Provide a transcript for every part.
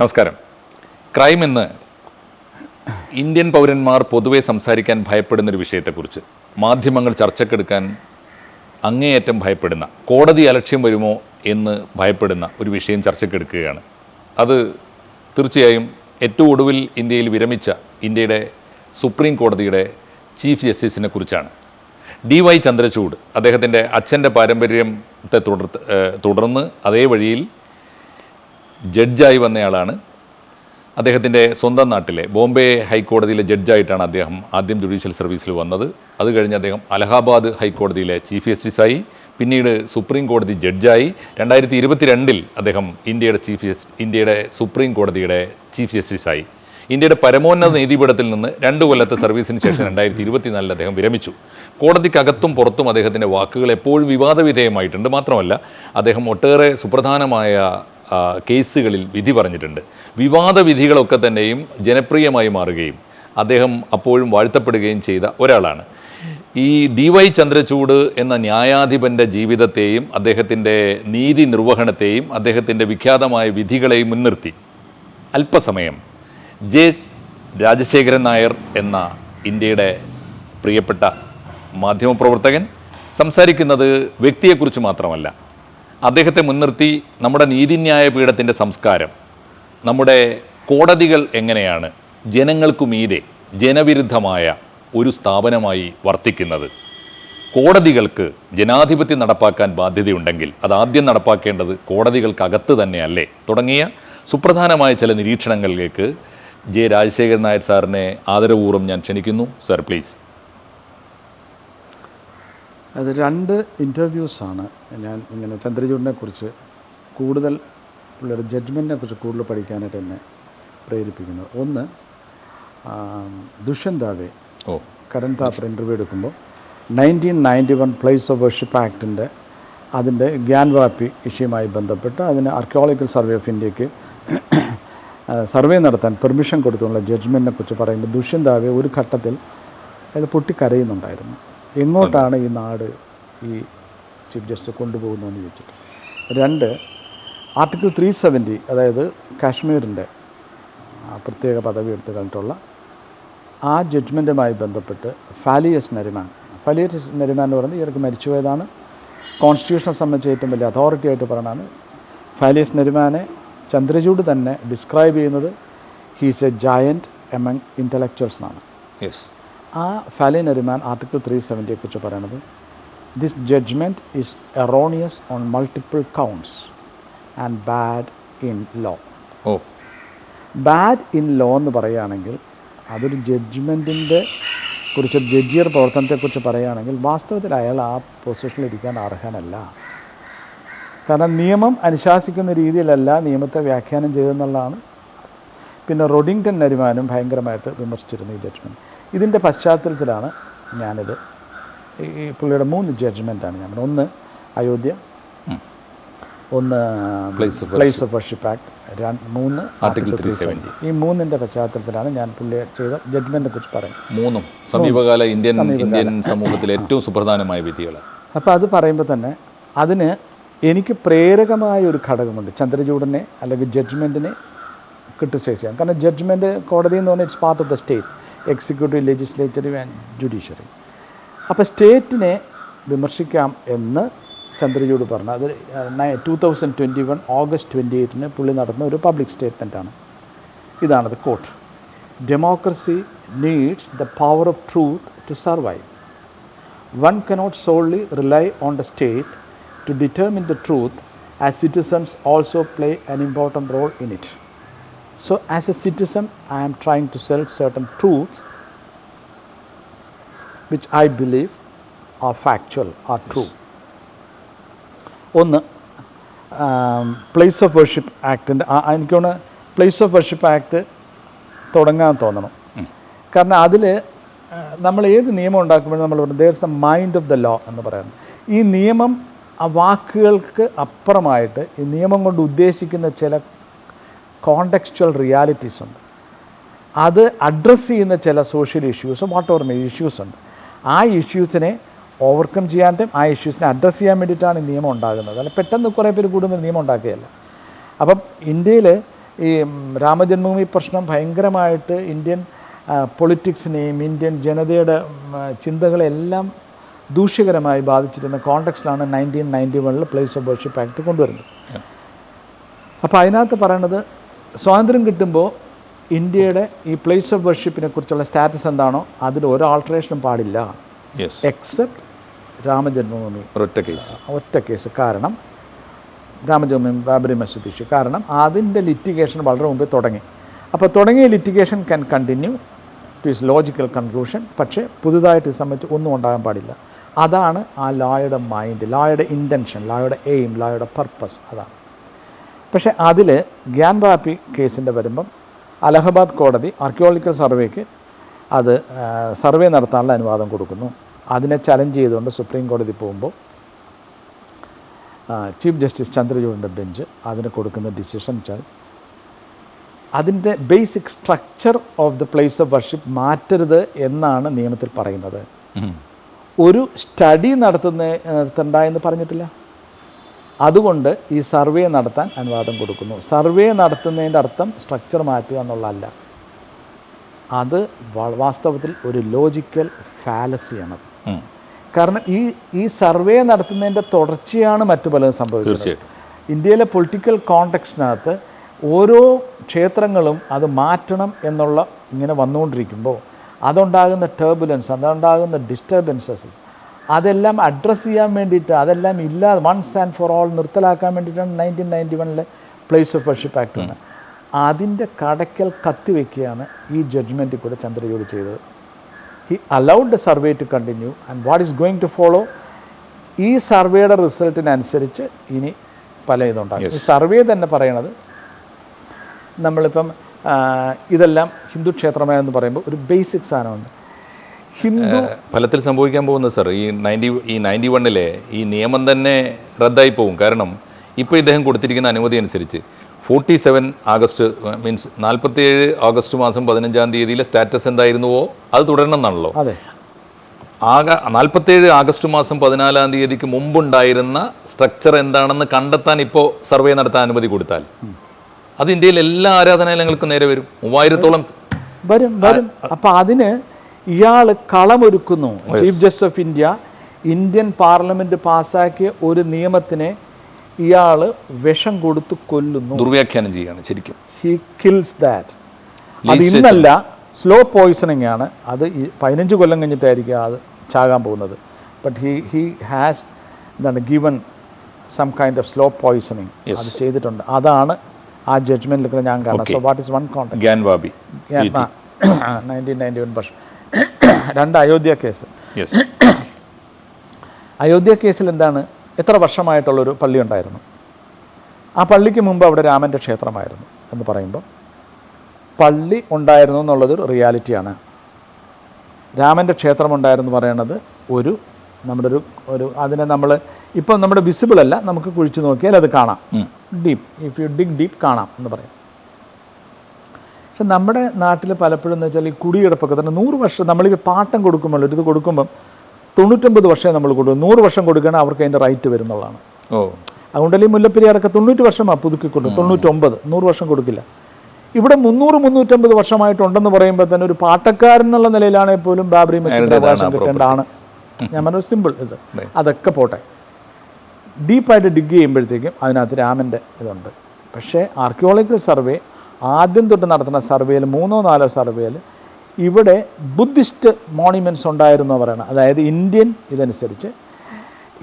നമസ്കാരം. ക്രൈം എന്ന് ഇന്ത്യൻ പൗരന്മാർ പൊതുവെ സംസാരിക്കാൻ ഭയപ്പെടുന്ന ഒരു വിഷയത്തെക്കുറിച്ച് മാധ്യമങ്ങൾ ചർച്ചക്കെടുക്കാൻ അങ്ങേയറ്റം ഭയപ്പെടുന്ന കോടതി അലക്ഷ്യം വരുമോ എന്ന് ഭയപ്പെടുന്ന ഒരു വിഷയം ചർച്ചക്കെടുക്കുകയാണ്. അത് തീർച്ചയായും ഏറ്റവും ഒടുവിൽ ഇന്ത്യയിൽ വിരമിച്ച ഇന്ത്യയുടെ സുപ്രീം കോടതിയുടെ ചീഫ് ജസ്റ്റിസിനെ കുറിച്ചാണ്. ഡി വൈ ചന്ദ്രചൂഡ് അദ്ദേഹത്തിന്റെ അച്ഛന്റെ പാരമ്പര്യത്തെ തുടർ തുടർന്ന് അതേ വഴിയിൽ ജഡ്ജായി വന്നയാളാണ്. അദ്ദേഹത്തിന്റെ സ്വന്തം നാട്ടിലെ ബോംബെ ഹൈക്കോടതിയിലെ ജഡ്ജായിട്ടാണ് അദ്ദേഹം ആദ്യം ജുഡീഷ്യൽ സർവീസിൽ വന്നത്. അത് കഴിഞ്ഞ് അദ്ദേഹം അലഹാബാദ് ഹൈക്കോടതിയിലെ ചീഫ് ജസ്റ്റിസായി പിന്നീട് സുപ്രീം കോടതി ജഡ്ജായി. രണ്ടായിരത്തി ഇരുപത്തിരണ്ടിൽ അദ്ദേഹം ഇന്ത്യയുടെ ചീഫ് ജസ്റ്റ് ഇന്ത്യയുടെ സുപ്രീം കോടതിയുടെ ചീഫ് ജസ്റ്റിസായി. ഇന്ത്യയുടെ പരമോന്നത നീതിപീഠത്തിൽ നിന്ന് രണ്ട് കൊല്ലത്തെ സർവീസിന് ശേഷം രണ്ടായിരത്തി ഇരുപത്തിനാലിൽ അദ്ദേഹം വിരമിച്ചു. കോടതിക്കകത്തും പുറത്തും അദ്ദേഹത്തിന്റെ വാക്കുകൾ എപ്പോഴും വിവാദവിധേയമായിട്ടുണ്ട്. മാത്രമല്ല അദ്ദേഹം ഒട്ടേറെ സുപ്രധാനമായ കേസുകളിൽ വിധി പറഞ്ഞിട്ടുണ്ട്. വിവാദ വിധികളൊക്കെ തന്നെയും ജനപ്രിയമായി മാറുകയും അദ്ദേഹം അപ്പോഴും വാഴ്ത്തപ്പെടുകയും ചെയ്ത ഒരാളാണ്. ഈ ഡി വൈ ചന്ദ്രചൂഡ് എന്ന ന്യായാധിപന്റെ ജീവിതത്തെയും അദ്ദേഹത്തിന്റെ നീതി നിർവഹണത്തെയും അദ്ദേഹത്തിന്റെ വിഖ്യാതമായ വിധികളെയും മുൻനിർത്തി. അല്പസമയം ജെ രാജശേഖരൻ നായർ എന്ന ഇന്ത്യയുടെ പ്രിയപ്പെട്ട മാധ്യമപ്രവർത്തകൻ സംസാരിക്കുന്നത് വ്യക്തിയെക്കുറിച്ച് മാത്രമല്ല. അദ്ദേഹത്തെ മുൻനിർത്തി നമ്മുടെ നീതിന്യായ പീഠത്തിന്റെ സംസ്കാരം നമ്മുടെ കോടതികൾ എങ്ങനെയാണ് ജനങ്ങൾക്കു മീതെ ജനവിരുദ്ധമായ ഒരു സ്ഥാപനമായി വർത്തിക്കുന്നത്. കോടതികൾക്ക് ജനാധിപത്യം നടപ്പാക്കാൻ ബാധ്യതയുണ്ടെങ്കിൽ അത് ആദ്യം നടപ്പാക്കേണ്ടത് കോടതികൾക്കകത്ത് തന്നെയല്ലേ? തുടങ്ങിയ സുപ്രധാനമായ ചില നിരീക്ഷണങ്ങളിലേക്ക് ജെ രാജശേഖരൻ നായർ സാറിനെ ആദരപൂർവം ഞാൻ ക്ഷണിക്കുന്നു. Sir please. അത് രണ്ട് ഇന്റർവ്യൂസാണ് ഞാൻ ഇങ്ങനെ ചന്ദ്രചൂഡിനെ കുറിച്ച് കൂടുതൽ പുള്ളിയുടെ ജഡ്ജ്മെന്റിനെ കുറിച്ച് കൂടുതൽ പഠിക്കാനായിട്ട് എന്നെ പ്രേരിപ്പിക്കുന്നത് ഒന്ന് ദുഷ്യന്താവെ ദുഷ്യന്ത് ദാവെ ഓ. കരൺ താപ്പർ ഇന്റർവ്യൂ എടുക്കുമ്പോൾ nineteen ninety one place of worship ആക്ടിന്റെ അതിന്റെ ഗ്യാൻവാപ്പി ഇഷ്യുമായി ബന്ധപ്പെട്ട് അതിന് ആർക്കിയോളജിക്കൽ സർവേ ഓഫ് ഇന്ത്യയ്ക്ക് സർവേ നടത്താൻ പെർമിഷൻ കൊടുത്തുള്ള ജഡ്ജ്മെന്റിനെ കുറിച്ച് പറയുമ്പോൾ ദുഷ്യന്താവെ ഒരു ഘട്ടത്തിൽ അയാൾ പൊട്ടിക്കരയുന്നുണ്ടായിരുന്നു. എങ്ങോട്ടാണ് ഈ നാട് ഈ ചീഫ് ജസ്റ്റിസ് കൊണ്ടുപോകുന്നതെന്ന് ചോദിച്ചിട്ട്. രണ്ട് ആർട്ടിക്കിൾ ത്രീ സെവന്റി അതായത് കാശ്മീരിന്റെ പ്രത്യേക പദവി എടുത്ത് കഴിഞ്ഞിട്ടുള്ള ആ ജഡ്ജ്മെന്റുമായി ബന്ധപ്പെട്ട് ഫാലിയസ് നരിമാൻ. ഫാലിയസ് നരിമാൻ എന്ന് പറയുന്നത് ഇവർക്ക് മരിച്ചുപോയതാണ്. കോൺസ്റ്റിറ്റ്യൂഷനെ സംബന്ധിച്ച് ഏറ്റവും വലിയ അതോറിറ്റി ആയിട്ട് പറയണതാണ്. ഫാലിയസ് നരിമാനെ ചന്ദ്രചൂഡ് തന്നെ ഡിസ്ക്രൈബ് ചെയ്യുന്നത്. He's a giant among intellectuals എന്നാണ്. യെസ് ആ ഫാലി നരിമാൻ ആർട്ടിക്കിൾ ത്രീ സെവന്റിയെ കുറിച്ച് പറയുന്നത് this judgement is erroneous on multiple counts and bad in law oh. Bad in law എന്ന് പറയുകയാണെങ്കിൽ അതൊരു ജഡ്ജ്മെന്റിന്റെ കുറിച്ച് ജഡ്ജിയർ പ്രവർത്തനത്തെക്കുറിച്ച് പറയുകയാണെങ്കിൽ വാസ്തവത്തിൽ അയാൾ ആ പൊസിഷനിൽ ഇരിക്കാൻ അർഹനല്ല. കാരണം നിയമം അനുശാസിക്കുന്ന രീതിയിലല്ല നിയമത്തെ വ്യാഖ്യാനം ചെയ്തെന്നുള്ളതാണ് പിന്നെ റൊഡിങ്ടൺ നരിമാനും ഭയങ്കരമായിട്ട് വിമർശിച്ചിരുന്നു ഈ ജഡ്ജ്മെന്റ് ഇതിന്റെ പശ്ചാത്തലത്തിലാണ് ഞാനിത്. ഈ പുള്ളിയുടെ മൂന്ന് ജഡ്ജ്മെന്റാണ് ഞാൻ. ഒന്ന് അയോധ്യ. ഒന്ന് പ്ലേസ് ഓഫ് വർഷിപ്പ് ആക്ട് രണ്ട് മൂന്ന് ആർട്ടിക്കിൾ ത്രീ സെവന്റി ഈ മൂന്നിന്റെ പശ്ചാത്തലത്തിലാണ് ഞാൻ പുള്ളിയെ ചെയ്ത ജഡ്ജ്മെന്റിനെ കുറിച്ച് പറയുന്നത്. മൂന്നും സമീപകാല ഇന്ത്യൻ ഇന്ത്യൻ സമൂഹത്തിലെ ഏറ്റവും സുപ്രധാനമായ വിധികൾ. അപ്പോൾ അത് പറയുമ്പോൾ തന്നെ അതിന് എനിക്ക് പ്രേരകമായ ഒരു ഘടകമുണ്ട്. ചന്ദ്രചൂഡനെ അല്ലെങ്കിൽ ജഡ്ജ്മെന്റിനെ ക്രിട്ടിസൈസ് ചെയ്യാം കാരണം ജഡ്ജ്മെന്റ് കോടതി എന്ന് പറഞ്ഞാൽ it's part of the state executive legislative and judiciary. അപ്പോൾ സ്റ്റേറ്റിനെ വിമർശിക്കാം എന്ന് ചന്ദ്രചൂഡ് പറഞ്ഞു. അത് two thousand twenty one August twenty എയ്റ്റിന് പുള്ളി നടന്ന ഒരു പബ്ലിക് സ്റ്റേറ്റ്മെന്റാണ് ഇതാണത് quote democracy needs the power of truth to survive one cannot solely rely on the state to determine the truth as citizens also play an important role in it. So, as a citizen, I am trying to sell certain truths which I believe are factual, are true. ഒന്ന് place of worship ആക്ടിന്റെ എനിക്കൊന്ന് place of worship act തുടങ്ങാൻ തോന്നണം. കാരണം അതിൽ നമ്മൾ ഏത് നിയമം ഉണ്ടാക്കുമ്പോഴും നമ്മൾ പറയും there's the mind of the law എന്ന് പറയുന്നത്. ഈ നിയമം ആ വാക്കുകൾക്ക് അപ്പുറമായിട്ട് ഈ നിയമം കൊണ്ട് ഉദ്ദേശിക്കുന്ന ചില കോണ്ടെക്സ്ച്വൽ റിയാലിറ്റീസ് ഉണ്ട്. അത് അഡ്രസ്സ് ചെയ്യുന്ന ചില സോഷ്യൽ ഇഷ്യൂസും വാട്ട് ഓവർ ഇഷ്യൂസ് ഉണ്ട്. ആ ഇഷ്യൂസിനെ ഓവർകം ചെയ്യാനും ആ ഇഷ്യൂസിനെ അഡ്രസ്സ് ചെയ്യാൻ വേണ്ടിയിട്ടാണ് ഈ നിയമം ഉണ്ടാകുന്നത്. അല്ല പെട്ടെന്ന് കുറേ പേര് കൂടുന്ന നിയമം ഉണ്ടാക്കുകയല്ല. അപ്പം ഇന്ത്യയിൽ ഈ രാമജന്മഭൂമി പ്രശ്നം ഭയങ്കരമായിട്ട് ഇന്ത്യൻ പൊളിറ്റിക്സിനെയും ഇന്ത്യൻ ജനതയുടെ ചിന്തകളെല്ലാം ദൂഷ്യകരമായി ബാധിച്ചിരുന്ന കോണ്ടെക്സ്റ്റിലാണ് നയന്റീൻ നയന്റി വണ്ണിൽ പ്ലേസ് ഓഫ് വർഷിപ്പ് ആക്ട് കൊണ്ടുവരുന്നത് അപ്പോൾ അതിനകത്ത് പറയണത് സ്വാതന്ത്ര്യം കിട്ടുമ്പോൾ ഇന്ത്യയുടെ ഈ പ്ലേസ് ഓഫ് വർഷിപ്പിനെ കുറിച്ചുള്ള സ്റ്റാറ്റസ് എന്താണോ അതിൽ ഒരു ആൾട്ടറേഷനും പാടില്ല. എക്സെപ്റ്റ് രാമജന്മഭൂമി. ഒറ്റ കേസ് ഒറ്റ കേസ് കാരണം രാമജന്മഭൂമി ബാബരി മസ്ജിദ് ഇഷ്യൂ കാരണം അതിന്റെ ലിറ്റിഗേഷൻ വളരെ മുമ്പേ തുടങ്ങി. അപ്പോൾ തുടങ്ങിയ litigation can continue to its logical conclusion പക്ഷേ പുതുതായിട്ട് ഈ സംബന്ധിച്ച് ഒന്നും ഉണ്ടാകാൻ പാടില്ല. അതാണ് ആ ലോയുടെ മൈൻഡ് ലോയുടെ ഇന്റൻഷൻ ലോയുടെ എയിം ലോയുടെ പർപ്പസ് അതാണ്. പക്ഷേ അതിൽ ഗ്യാൻ വാപ്പി കേസിന്റെ വരുമ്പം അലഹബാദ് കോടതി ആർക്കിയോളജിക്കൽ സർവേക്ക് അത് സർവേ നടത്താനുള്ള അനുവാദം കൊടുക്കുന്നു. അതിനെ ചലഞ്ച് ചെയ്തുകൊണ്ട് സുപ്രീം കോടതി പോകുമ്പോൾ ചീഫ് ജസ്റ്റിസ് ചന്ദ്രചൂഡിന്റെ ബെഞ്ച് അതിന് കൊടുക്കുന്ന ഡിസിഷൻ വെച്ചാൽ അതിന്റെ basic structure of the place of worship മാറ്റരുത് എന്നാണ് നിയമത്തിൽ പറയുന്നത്. ഒരു സ്റ്റഡി നടത്തുന്ന നടത്തണ്ട എന്ന് പറഞ്ഞിട്ടില്ല. അതുകൊണ്ട് ഈ സർവേ നടത്താൻ അനുവാദം കൊടുക്കുന്നു. സർവേ നടത്തുന്നതിന്റെ അർത്ഥം സ്ട്രക്ചർ മാറ്റുക എന്നുള്ളതല്ല. അത് വാസ്തവത്തിൽ ഒരു ലോജിക്കൽ ഫാലസിയാണ്. കാരണം ഈ ഈ സർവേ നടത്തുന്നതിന്റെ തുടർച്ചയാണ് മറ്റു പലതും സംഭവിക്കുന്നത്. ഇന്ത്യയിലെ പൊളിറ്റിക്കൽ കോണ്ടെക്സ്റ്റിനകത്ത് ഓരോ ക്ഷേത്രങ്ങളും അത് മാറ്റണം എന്നുള്ള ഇങ്ങനെ വന്നുകൊണ്ടിരിക്കുമ്പോൾ അതുണ്ടാകുന്ന ടേർബുലൻസ് അതുണ്ടാകുന്ന ഡിസ്റ്റർബൻസസ് അതെല്ലാം അഡ്രസ്സ് ചെയ്യാൻ വേണ്ടിയിട്ട് അതെല്ലാം ഇല്ലാതെ വൺസ് ആൻഡ് ഫോർ ഓൾ നിർത്തലാക്കാൻ വേണ്ടിയിട്ടാണ് നയന്റീൻ നയന്റി വണ്ണിലെ പ്ലേസ് ഓഫ് വർഷിപ്പ് ആക്ട് ആണ് അതിന്റെ കടയ്ക്കൽ കത്തിവെക്കുകയാണ് ഈ ജഡ്ജ്മെന്റിൽ കൂടെ ചന്ദ്രചൂഡ് ചെയ്തത്. He allowed the survey to continue and what is going to follow ഈ സർവേയുടെ റിസൾട്ടിനനുസരിച്ച് ഇനി പല ഇതുണ്ടാകും ഈ സർവേ തന്നെ പറയണത് നമ്മളിപ്പം ഇതെല്ലാം ഹിന്ദു ക്ഷേത്രമായെന്ന് പറയുമ്പോൾ ഒരു ബേസിക് സാധനമുണ്ട് ഹിന്ദു ഫലത്തിൽ സംഭവിക്കാൻ പോകുന്നത് സർ ഈ നയന്റി ഈ നയന്റി വണ്ണിലെ ഈ നിയമം തന്നെ റദ്ദായി പോകും. കാരണം ഇപ്പോൾ ഇദ്ദേഹം കൊടുത്തിരിക്കുന്ന അനുമതി അനുസരിച്ച് ഫോർട്ടി സെവൻ ആഗസ്റ്റ് മീൻസ് നാൽപ്പത്തിയേഴ് ആഗസ്റ്റ് മാസം പതിനഞ്ചാം തീയതിയിലെ സ്റ്റാറ്റസ് എന്തായിരുന്നുവോ? അത് തുടരണം എന്നാണല്ലോ അതെ. ആക നാൽപ്പത്തേഴ് ആഗസ്റ്റ് മാസം പതിനാലാം തീയതിക്ക് മുമ്പുണ്ടായിരുന്ന സ്ട്രക്ചർ എന്താണെന്ന് കണ്ടെത്താൻ ഇപ്പോൾ സർവേ നടത്താൻ അനുമതി കൊടുത്താൽ അത് ഇന്ത്യയിലെ എല്ലാ ആരാധനാലയങ്ങൾക്കും നേരെ വരും. മൂവായിരത്തോളം വരും വരും. അപ്പം അതിന് ഇയാൾ കളമൊരുക്കുന്നു. Chief justice of India Indian parliament പാസാക്കിയ ഒരു നിയമത്തിനെ ഇയാൾ വിഷം കൊടുത്ത് കൊല്ലുന്നു. ദുർവ്യാഖ്യാനം ചെയ്യുകയാണ് ശരിക്കും. ഹി കിൽസ് ദാറ്റ് അത് ഇന്നല്ല സ്ലോ പോയിസണിങ് ആണ്. അത് പതിനഞ്ച് കൊല്ലം കഴിഞ്ഞിട്ടായിരിക്കും അത് ചാകാൻ പോകുന്നത്. ബട്ട് ഹി ഹി ഹാസ് എന്താണ് given some kind of slow poisoning അത് ചെയ്തിട്ടുണ്ട്. അതാണ് ആ ജഡ്ജ്മെന്റിൽ ഞാൻ കാണാം so what is one contact Gyanvapi nineteen ninety one വർഷം രണ്ട് അയോധ്യ കേസ്. അയോധ്യ കേസിൽ എന്താണ്? എത്ര വർഷമായിട്ടുള്ളൊരു പള്ളി ഉണ്ടായിരുന്നു? ആ പള്ളിക്ക് മുമ്പ് അവിടെ രാമന്റെ ക്ഷേത്രമായിരുന്നു എന്ന് പറയുമ്പോൾ പള്ളി ഉണ്ടായിരുന്നു എന്നുള്ളത് റിയാലിറ്റിയാണ്. രാമന്റെ ക്ഷേത്രം ഉണ്ടായിരുന്നു പറയുന്നത് ഒരു നമ്മുടെ ഒരു ഒരു അതിനെ നമ്മൾ ഇപ്പം നമ്മുടെ വിസിബിൾ അല്ല നമുക്ക് കുഴിച്ചു നോക്കിയാൽ അത് കാണാം. Deep if you dig deep കാണാം എന്ന് പറയാം. പക്ഷെ നമ്മുടെ നാട്ടിൽ പലപ്പോഴും എന്ന് വെച്ചാൽ ഈ കുടികിടപ്പൊക്കെ തന്നെ നൂറ് വർഷം നമ്മളിത് പാട്ടം കൊടുക്കുമ്പോൾ ഒരു ഇത് കൊടുക്കുമ്പം തൊണ്ണൂറ്റൊമ്പത് വർഷമേ നമ്മൾ കൊടുക്കും നൂറ് വർഷം കൊടുക്കുകയാണെങ്കിൽ അവർക്ക് അതിന്റെ റൈറ്റ് വരുന്നുള്ളതാണ്. ഓ. അതുകൊണ്ടല്ലേ ഈ മുല്ലപ്പെരിയാറൊക്കെ തൊണ്ണൂറ്റ് വർഷമാണ് പുതുക്കിക്കൊണ്ട് തൊണ്ണൂറ്റൊമ്പത്. നൂറ് വർഷം കൊടുക്കില്ല. ഇവിടെ മുന്നൂറ് മുന്നൂറ്റമ്പത് വർഷമായിട്ടുണ്ടെന്ന് പറയുമ്പോൾ തന്നെ ഒരു പാട്ടക്കാരൻ എന്നുള്ള നിലയിലാണെങ്കിൽ പോലും ബാബറി മസ്ജിദ് അതിന്റെതാണ് അവകാശം കിട്ടേണ്ടതാണ്. ഞാൻ പറഞ്ഞ സിമ്പിൾ ഇത്. അതൊക്കെ പോട്ടെ. ഡീപ്പായിട്ട് ഡിഗ് ചെയ്യുമ്പോഴത്തേക്കും അതിനകത്ത് രാമന്റെ ഇതുണ്ട്. പക്ഷേ ആർക്കിയോളജിക്കൽ സർവേ ആദ്യം തൊട്ട് നടത്തുന്ന സർവേയിൽ മൂന്നോ നാലോ സർവേയിൽ ഇവിടെ ബുദ്ധിസ്റ്റ് മോണിമെന്റ്സ് ഉണ്ടായിരുന്നു പറയണം. അതായത് ഇന്ത്യൻ ഇതനുസരിച്ച്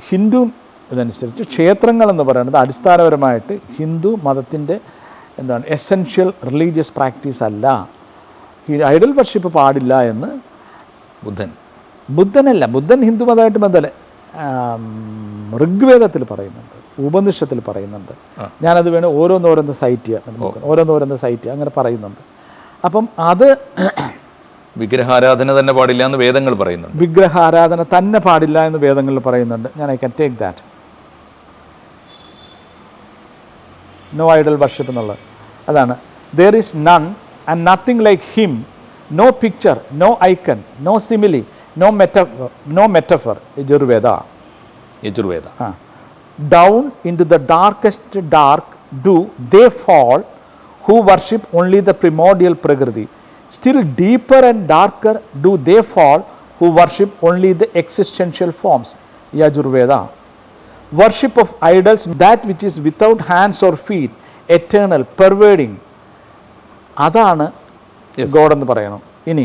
ഹിന്ദു ഇതനുസരിച്ച് ക്ഷേത്രങ്ങൾ എന്ന് പറയുന്നത് അടിസ്ഥാനപരമായിട്ട് ഹിന്ദു മതത്തിന്റെ എന്താണ് എസെൻഷ്യൽ റിലീജിയസ് പ്രാക്ടീസ് അല്ല. ഈ ഐഡൽ വർഷിപ്പ് പാടില്ല എന്ന് ബുദ്ധൻ. ബുദ്ധനല്ല ബുദ്ധൻ ഹിന്ദു മതമായിട്ട് ബന്ധമല്ല ഋഗ്വേദത്തിൽ പറയുന്നുണ്ട് ഉപനിഷത്തിൽ പറയുന്നുണ്ട്. ഞാനത് വേണം ഓരോന്നോരോന്ന് സൈറ്റ് ചെയ്യാം. ഓരോന്നോരോന്ന് സൈറ്റ് ചെയ്യാം. അങ്ങനെ പറയുന്നുണ്ട്. അപ്പം അത് വിഗ്രഹാരാധന തന്നെ പാടില്ല എന്ന് വേദങ്ങൾ പറയുന്നുണ്ട്. വിഗ്രഹാരാധന തന്നെ പാടില്ല എന്ന് വേദങ്ങളിൽ പറയുന്നുണ്ട്. ഞാൻ I can take that. No idol worship എന്നുള്ളത്. അതാണ്. There is none and nothing like him no picture no icon no simile no meta no metaphor Yajurveda. Yajurveda. Down Into the darkest dark do they fall who worship only the primordial Prakriti. Still deeper and darker do they fall who worship only the existential forms. Yajurveda. Worship of idols, that which is without hands or feet, eternal, pervading. അതാണ് Yes. God എന്ന് പറയണം ഇനി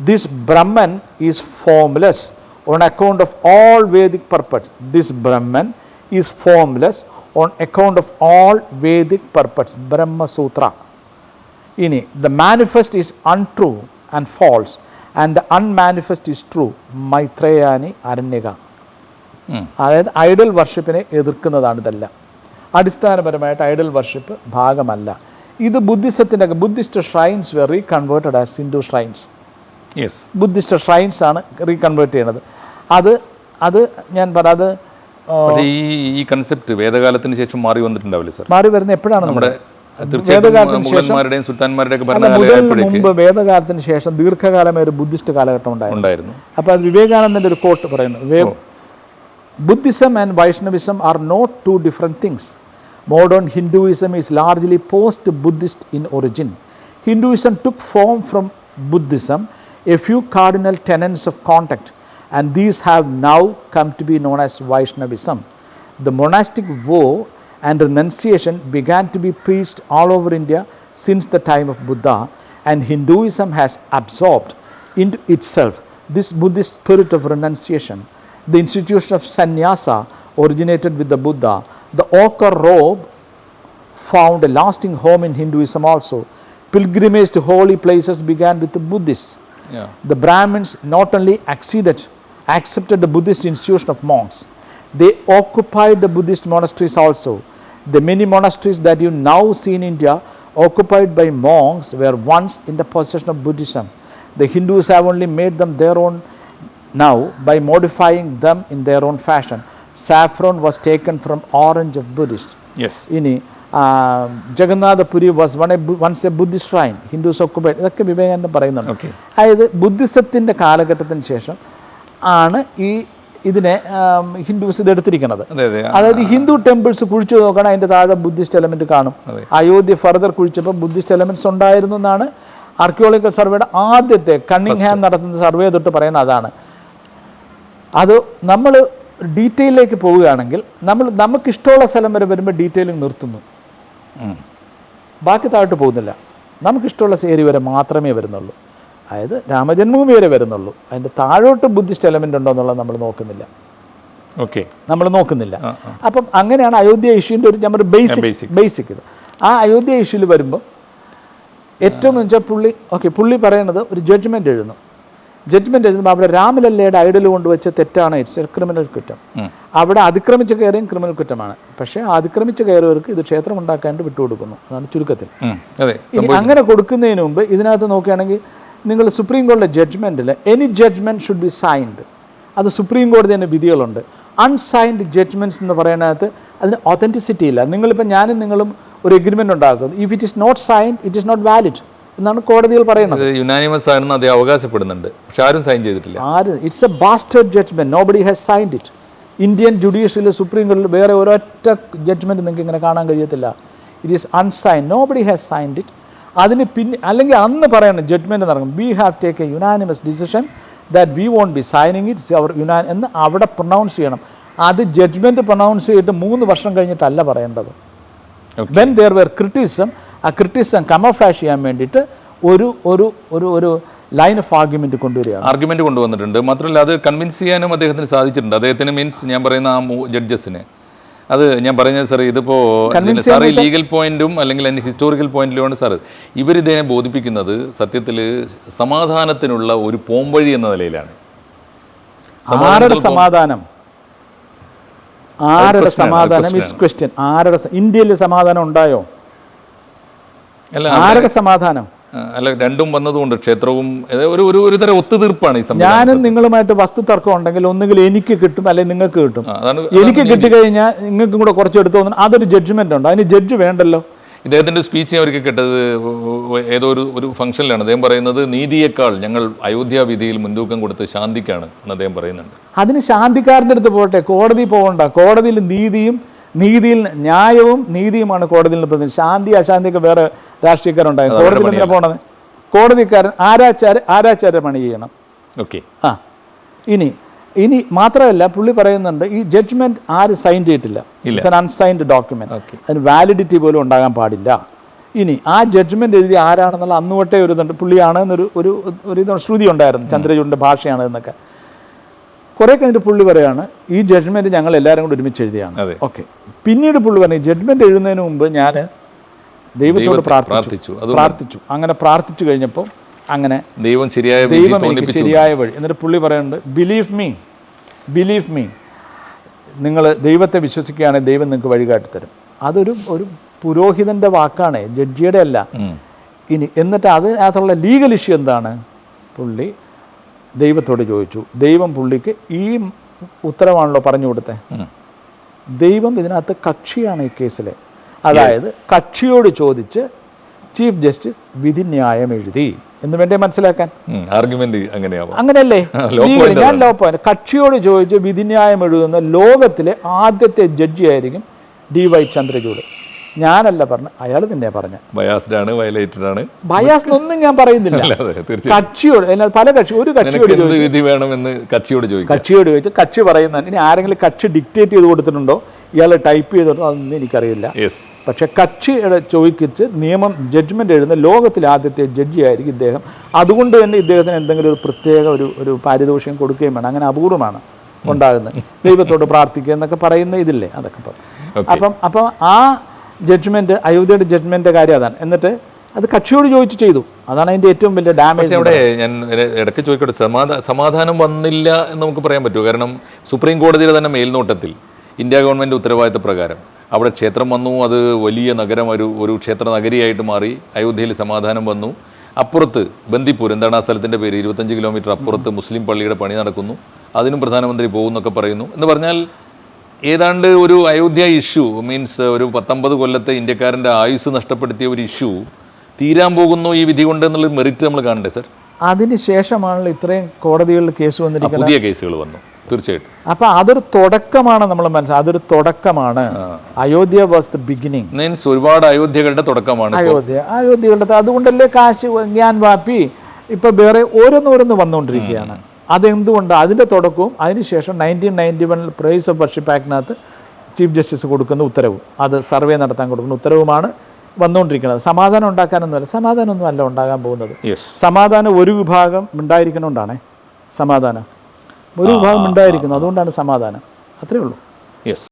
this Brahman is formless on account of all Vedic purpose this Brahman Is formless on account of all Vedic purpose Brahmasutra ഇനി the manifest is untrue and false and the unmanifest is true Maitrayani Aranyaka ഉം. അതായത് idol വർഷിപ്പിനെ എതിർക്കുന്നതാണ് ഇതെല്ലാം. അടിസ്ഥാനപരമായിട്ട് idol worship ഭാഗമല്ല. ഇത് ബുദ്ധിസത്തിന്റെ Buddhist shrines were reconverted as Hindu shrines Buddhist shrines ആണ് റീകൺവേർട്ട് ചെയ്യണത് അത് അത് ഞാൻ പറയാം അത് പക്ഷേ ഈ ഈ കൺസെപ്റ്റ് വേദകാലത്തിന് ശേഷം മാറി വന്നിട്ടുണ്ടാവില്ലേ സർ മാറി വരുന്ന എപ്പോഴാണ് നമ്മുടെ മുഗൾമാരുടെയും സുൽത്താൻമാരുടെയും മുമ്പ് വേദകാലത്തിന് ശേഷം ദീർഘകാലമായ ഒരു ബുദ്ധിസ്റ്റ് കാലഘട്ടം ഉണ്ടായിരുന്നു. അപ്പോൾ അത് വിവേകാനന്ദന്റെ ഒരു കോട്ട് പറയുന്നു. Buddhism and Vaishnavism are not two different things modern Hinduism is largely post Buddhist in origin Hinduism took form from Buddhism a few cardinal tenets of contact, and these have now come to be known as Vaishnavism. The monastic vow and renunciation began to be preached all over India since the time of Buddha, and Hinduism has absorbed into itself this Buddhist spirit of renunciation. The institution of sannyasa originated with the Buddha. The ochre robe found a lasting home in Hinduism also. Pilgrimage to holy places began with the Buddhists. Yeah. The Brahmins not only acceded, accepted the Buddhist institution of monks. They occupied the Buddhist monasteries also. The many monasteries that you now see in India occupied by monks were once in the possession of Buddhism. The Hindus have only made them their own now by modifying them in their own fashion. Saffron was taken from orange of Buddhists. Yes. In uh, Jagannathpuri was one a once a Buddhist shrine Hindus ഒക്കെ ഇതൊക്കെ വിവേകാനന്ദൻ പറയുന്നുണ്ട് അതായത് ബുദ്ധിസത്തിൻ്റെ ആണ് ഈ ഇതിനെ Hindus ഇത് എടുത്തിരിക്കുന്നത്. അതെ അതെ. അതായത് ഹിന്ദു ടെമ്പിൾസ് കുഴിച്ചു നോക്കണം അതിന്റെ താഴെ ബുദ്ധിസ്റ്റ് എലമെന്റ് കാണും. അയോധ്യ ഫർദർ കുഴിച്ചപ്പോൾ ബുദ്ധിസ്റ്റ് എലമെന്റ്സ് ഉണ്ടായിരുന്നു എന്നാണ് ആർക്കിയോളജിക്കൽ സർവേയുടെ ആദ്യത്തെ കണ്ണിങ്ഹാം നടത്തുന്ന സർവേ തൊട്ട് പറയുന്ന അതാണ്. അത് നമ്മൾ ഡീറ്റെയിലേക്ക് പോവുകയാണെങ്കിൽ നമ്മൾ നമുക്ക് ഇഷ്ടമുള്ള സ്ഥലം വരെ വരുമ്പോൾ ഡീറ്റെയിലിംഗ് നിർത്തുന്നു. ബാക്കി താഴോട്ട് പോകുന്നില്ല. നമുക്കിഷ്ടമുള്ള സേരി വരെ മാത്രമേ വരുന്നുള്ളൂ. അതായത് രാമജന്മഭൂമി വരെ വരുന്നുള്ളൂ. അതിന്റെ താഴോട്ട് ബുദ്ധിസ്റ്റ് എലമെന്റ് ഉണ്ടോ എന്നുള്ളത് നമ്മൾ നോക്കുന്നില്ല. ഓക്കെ നമ്മൾ നോക്കുന്നില്ല. അപ്പം അങ്ങനെയാണ് അയോധ്യ ഇഷ്യൂന്റെ ഒരു നമ്മുടെ ബേസിക് ബേസിക് ഇത്. ആ അയോധ്യ ഇഷ്യൂവിൽ വരുമ്പോൾ ഏറ്റവും എന്ന് വെച്ചാൽ പുള്ളി ഓക്കെ പുള്ളി പറയണത് ഒരു ജഡ്ജ്മെന്റ് എഴുതുന്നു. ജഡ്ജ്മെന്റ് എഴുതുമ്പോൾ അവിടെ രാമലല്ലയുടെ ഐഡൽ കൊണ്ടുവച്ച് തെറ്റാണ്. ഇറ്റ്സ് ക്രിമിനൽ കുറ്റം. അവിടെ അതിക്രമിച്ച് കയറിയും ക്രിമിനൽ കുറ്റമാണ്. പക്ഷേ അതിക്രമിച്ച് കയറിയവർക്ക് ഇത് ക്ഷേത്രം ഉണ്ടാക്കാണ്ട് വിട്ടുകൊടുക്കുന്നു. അതാണ് ചുരുക്കത്തിൽ. അങ്ങനെ കൊടുക്കുന്നതിന് മുമ്പ് ഇതിനകത്ത് നോക്കുകയാണെങ്കിൽ നിങ്ങൾ സുപ്രീം കോടതി ജഡ്ജ്മെന്റിൽ any judgment should be signed അത് സുപ്രീം കോടതി തന്നെ വിധികളുണ്ട്. അൺസൈൻഡ് ജഡ്ജ്മെന്റ്സ് എന്ന് പറയുന്നതിനകത്ത് അതിന് ഒതന്റിസിറ്റി ഇല്ല. നിങ്ങളിപ്പോൾ ഞാനും നിങ്ങളും ഒരു എഗ്രിമെന്റ് ഉണ്ടാക്കുന്നത് if it is not signed it is not valid എന്നാണ് കോടതികൾ പറയുന്നത്. യുനാനിമസ് ആണെന്ന് അദ്ദേഹം അവകാശപ്പെടുന്നുണ്ട്. പക്ഷെ ആരും സൈൻ ചെയ്തിട്ടില്ല. ആര്? It's a bastard judgment nobody has signed it Indian ജുഡീഷ്യലിൽ supreme കോടതിയിൽ വേറെ ഒരൊറ്റ ജഡ്ജ്മെന്റ് നിങ്ങൾക്ക് ഇങ്ങനെ കാണാൻ കഴിയത്തില്ല. It is unsigned nobody has signed it അതിന് പിന്നെ അല്ലെങ്കിൽ അന്ന് പറയണം ജഡ്ജ്മെന്റ് നടക്കും we have take a unanimous decision that we won't be signing it's our Yunnan എന്ന് അവിടെ പ്രൊണൗൺസ് ചെയ്യണം. അത് ജഡ്ജ്മെന്റ് പ്രൊണൗൺസ് ചെയ്തിട്ട് മൂന്ന് വർഷം കഴിഞ്ഞിട്ടല്ല പറയേണ്ടത്. വെൻ ദർ വെർ ക്രിറ്റിസം ആ ക്രിറ്റിസം കമഫ്ലാഷ് ചെയ്യാൻ വേണ്ടിയിട്ട് ഒരു ഒരു ഒരു ഒരു ലൈൻ ഓഫ് ആർഗ്യുമെന്റ് കൊണ്ടുവരിക ആർഗ്യുമെന്റ് കൊണ്ടുവന്നിട്ടുണ്ട്. മാത്രമല്ല അത് കൺവിൻസ് ചെയ്യാനും അദ്ദേഹത്തിന് സാധിച്ചിട്ടുണ്ട്. അദ്ദേഹത്തിന് മീൻസ് ഞാൻ പറയുന്ന ആ ജഡ്ജസിന് അത് ഞാൻ പറഞ്ഞത് സാർ ഇതിപ്പോ Convince സാർ ഈ ലീഗൽ പോയിന്റും അല്ലെങ്കിൽ അതിന്റെ ഹിസ്റ്റോറിക്കൽ പോയിന്റിലുമാണ് സാർ ഇവരിതിനെ ബോധിപ്പിക്കുന്നത് സത്യത്തിൽ സമാധാനത്തിനുള്ള ഒരു പോംവഴി എന്ന നിലയിലാണ്. ആരുടെ സമാധാനം? ആരുടെ സമാധാനം? ഇസ് ക്വസ്റ്റ്യൻ ആരുടെ ഇന്ത്യയിൽ സമാധാനം ഉണ്ടായോ? ആരുടെ സമാധാനം? അല്ല രണ്ടും വന്നതുകൊണ്ട് ക്ഷേത്രവും ഒരു ഒരു ഒരു തരം ഒത്തുതീർപ്പാണ് ഈ സമയം ഞാനും നിങ്ങളുമായിട്ട് വസ്തു തർക്കം ഉണ്ടെങ്കിൽ ഒന്നുകിൽ എനിക്ക് കിട്ടും അല്ലെങ്കിൽ നിങ്ങൾക്ക് കിട്ടും. എനിക്ക് കിട്ടിക്കഴിഞ്ഞാൽ നിങ്ങൾക്കും കൂടെ കുറച്ച് എടുത്തു തോന്നുന്നു അതൊരു ജഡ്ജ്മെന്റ് ഉണ്ട്. അതിന് ജഡ്ജ് വേണ്ടല്ലോ. ഇദ്ദേഹത്തിന്റെ സ്പീച്ച് അവർക്ക് കേട്ടത് ഏതോ ഒരു ഒരു ഫംഗ്ഷനിലാണ് അദ്ദേഹം പറയുന്നത് നീതിയേക്കാൾ ഞങ്ങൾ അയോധ്യ വിധിയിൽ മുൻതൂക്കം കൊടുത്ത് ശാന്തിക്കാണ് എന്ന് അദ്ദേഹം പറയുന്നുണ്ട്. അതിന് ശാന്തിക്കാരന്റെ അടുത്ത് പോട്ടെ കോടതി പോകണ്ട. കോടതിയിൽ നീതിയും നീതിയിൽ ന്യായവും നീതിയുമാണ് കോടതിയിൽ നിന്ന് ശാന്തി അശാന്തിയൊക്കെ വേറെ രാഷ്ട്രീയക്കാരുണ്ടായി കോടതിയിൽ എന്തിനാ പോണത്? കോടതിക്കാരൻ ആരാച്ചാര ആരാച്ചാര പണി ചെയ്യണം? ഓക്കെ. ആ. ഇനി ഇനി മാത്രമല്ല പുള്ളി പറയുന്നുണ്ട് ഈ ജഡ്ജ്മെന്റ് ആര് സൈൻ ചെയ്തിട്ടില്ല. ഇറ്റ്സ് അൺസൈൻഡ് ഡോക്യുമെന്റ് അതിന് വാലിഡിറ്റി പോലും ഉണ്ടാകാൻ പാടില്ല. ഇനി ആ ജഡ്ജ്മെന്റ് എഴുതി ആരാണെന്നുള്ള അന്ന് തൊട്ടേ ഒരു ഇതുണ്ട്. പുള്ളിയാണ് എന്നൊരു ഒരു ഒരു ശ്രുതി ഉണ്ടായിരുന്നു. ചന്ദ്രചൂഡിന്റെ ഭാഷയാണ് എന്നൊക്കെ. കുറെ കഴിഞ്ഞിട്ട് പുള്ളി പറയാണ് ഈ ജഡ്ജ്മെന്റ് ഞങ്ങൾ എല്ലാവരും കൂടി ഒരുമിച്ച് എഴുതിയാണ്. ഓക്കെ. പിന്നീട് പുള്ളി പറഞ്ഞു ജഡ്ജ്മെന്റ് എഴുതുന്നതിന് മുമ്പ് ഞാൻ ദൈവത്തോട് പ്രാർത്ഥിച്ചു. പ്രാർത്ഥിച്ചു. അങ്ങനെ പ്രാർത്ഥിച്ചു കഴിഞ്ഞപ്പോൾ അങ്ങനെ ദൈവം ശരിയായ ദൈവം എനിക്ക് ശരിയായ വഴി. എന്നിട്ട് പുള്ളി പറയുന്നുണ്ട് ബിലീവ് മീ ബിലീവ് മീ നിങ്ങൾ ദൈവത്തെ വിശ്വസിക്കുകയാണെങ്കിൽ ദൈവം നിങ്ങൾക്ക് വഴി കാട്ടിത്തരും. അതൊരു ഒരു പുരോഹിതന്റെ വാക്കാണ് ജഡ്ജിയുടെ അല്ല. ഇനി എന്നിട്ട് അത് അതിനകത്തുള്ള ലീഗൽ ഇഷ്യൂ എന്താണ്? പുള്ളി ദൈവത്തോട് ചോദിച്ചു. ദൈവം പുള്ളിക്ക് ഈ ഉത്തരവാണല്ലോ പറഞ്ഞു കൊടുത്തത് ഉം. ദൈവം ഇതിനകത്ത് കക്ഷിയാണ് ഈ കേസിൽ അതായത് കക്ഷിയോട് ചോദിച്ച് ചീഫ് ജസ്റ്റിസ് വിധി ന്യായം എഴുതി. എന്ന് വേണ്ടേ മനസ്സിലാക്കാൻ? ആർഗ്യുമെന്റ് അങ്ങനെയാവാം. അങ്ങനെയല്ലേ? ഞാൻ ലോ പോയിന്റ് കക്ഷിയോട് ചോദിച്ച് വിധിന്യായം എഴുതുന്ന ലോകത്തിലെ ആദ്യത്തെ ജഡ്ജി ആയിരിക്കും ഡി വൈ ചന്ദ്രചൂഡ്. ഞാനല്ല പറഞ്ഞ അയാൾ തന്നെയാ പറഞ്ഞ ബയാസ്ഡ് ആണ് വയലേറ്റഡ് ആണ്. ഒന്നും ഞാൻ പറയുന്നില്ല. കക്ഷിയോട് പല കക്ഷി ഒരു കക്ഷിയോട് വിധി വേണമെന്ന് കക്ഷിയോട് ചോദിക്കാം കക്ഷിയോട് ചോദിച്ചു കക്ഷി പറയുന്ന ഇനി ആരെങ്കിലും കക്ഷി ഡിക്റ്റേറ്റ് ചെയ്ത് കൊടുത്തിട്ടുണ്ടോ? ഇയാൾ ടൈപ്പ് ചെയ്തിട്ടുണ്ടോ അതൊന്നും എനിക്കറിയില്ല. പക്ഷെ കക്ഷിയുടെ ചോദിക്കിച്ച് നിയമം ജഡ്ജ്മെന്റ് എഴുതുന്ന ലോകത്തിലെ ആദ്യത്തെ ജഡ്ജി ആയിരിക്കും ഇദ്ദേഹം. അതുകൊണ്ട് തന്നെ ഇദ്ദേഹത്തിന് എന്തെങ്കിലും ഒരു പ്രത്യേക ഒരു ഒരു പാരിതോഷികം കൊടുക്കുകയും വേണം. അങ്ങനെ അപൂർവമാണ് ഉണ്ടാകുന്നത്. ദൈവത്തോട് പ്രാർത്ഥിക്കുക എന്നൊക്കെ പറയുന്ന ഇതില്ലേ? അതൊക്കെ. അപ്പം അപ്പം ആ ജഡ്ജ്മെന്റ് അയോധ്യയുടെ ജഡ്ജ്മെന്റിന്റെ കാര്യം അതാണ്. എന്നിട്ട് അത് കക്ഷിയോട് ചോദിച്ച് ചെയ്തു. അതാണ് അതിന്റെ ഏറ്റവും വലിയ ഡാമേജ് അവിടെ ഞാൻ ഇടയ്ക്ക് ചോദിക്കട്ടെ സമാധാനം വന്നില്ല എന്ന് നമുക്ക് പറയാൻ പറ്റുമോ? കാരണം സുപ്രീം കോടതിയുടെ തന്നെ മേൽനോട്ടത്തിൽ. ഇന്ത്യ ഗവൺമെന്റ് ഉത്തരവാദിത്ത പ്രകാരം. അവിടെ ക്ഷേത്രം വന്നു അത് വലിയ നഗരം ഒരു ഒരു ക്ഷേത്ര നഗരിയായിട്ട് മാറി അയോധ്യയിൽ സമാധാനം വന്നു. അപ്പുറത്ത് ബന്ദിപ്പൂർ എന്താണ് ആ സ്ഥലത്തിന്റെ പേര്? ഇരുപത്തഞ്ച് കിലോമീറ്റർ അപ്പുറത്ത് മുസ്ലിം പള്ളിയുടെ പണി നടക്കുന്നു. അതിനും പ്രധാനമന്ത്രി പോകുന്നൊക്കെ പറയുന്നു. എന്ന് പറഞ്ഞാൽ ഏതാണ്ട് ഒരു അയോധ്യ ഇഷ്യൂ മീൻസ് ഒരു പത്തൊമ്പത് കൊല്ലത്തെ ഇന്ത്യക്കാരന്റെ ആയുസ് നഷ്ടപ്പെടുത്തിയ ഒരു ഇഷ്യൂ തീരാൻ പോകുന്നു ഈ വിധി കൊണ്ട് എന്നുള്ള മെറിറ്റ് നമ്മൾ കാണണ്ടേ സർ അതിന് ശേഷമാണല്ലോ ഇത്രയും കോടതികളിൽ കേസ് വന്നിരിക്കുന്നത് പുതിയ കേസുകൾ വന്നു. തീർച്ചയായിട്ടും. അപ്പൊ അതൊരു തുടക്കമാണ് നമ്മൾ മനസ്സിലാക്കുക അതൊരു തുടക്കമാണ്. Ayodhya was the beginning means ഒരുപാട് അയോധ്യകളുടെ തുടക്കമാണ് അയോധ്യ അയോധ്യകളുടെ അതുകൊണ്ടല്ലേ കാശ് ഞാൻ വാപ്പി ഇപ്പൊ വേറെ ഓരോന്നോരോന്ന് വന്നുകൊണ്ടിരിക്കുകയാണ് അതെന്തുകൊണ്ട്? അതിന്റെ തുടക്കവും അതിനുശേഷം നയന്റീൻ നയന്റി വണ്ണിൽ പ്രൈസ് ഓഫ് വർഷിപ്പ് ആക്ടിനകത്ത് ചീഫ് ജസ്റ്റിസ് കൊടുക്കുന്ന ഉത്തരവും. അത് സർവേ നടത്താൻ കൊടുക്കുന്ന ഉത്തരവുമാണ് വന്നുകൊണ്ടിരിക്കുന്നത് സമാധാനം ഉണ്ടാക്കാനൊന്നുമല്ല. സമാധാനമൊന്നും അല്ല ഉണ്ടാകാൻ പോകുന്നത്. സമാധാനം ഒരു വിഭാഗം ഉണ്ടായിരിക്കണോണ്ടാണേ സമാധാനം. ഒരു വിഭാഗം ഉണ്ടായിരിക്കുന്നു. അതുകൊണ്ടാണ് സമാധാനം. അത്രേ ഉള്ളൂ. യെസ്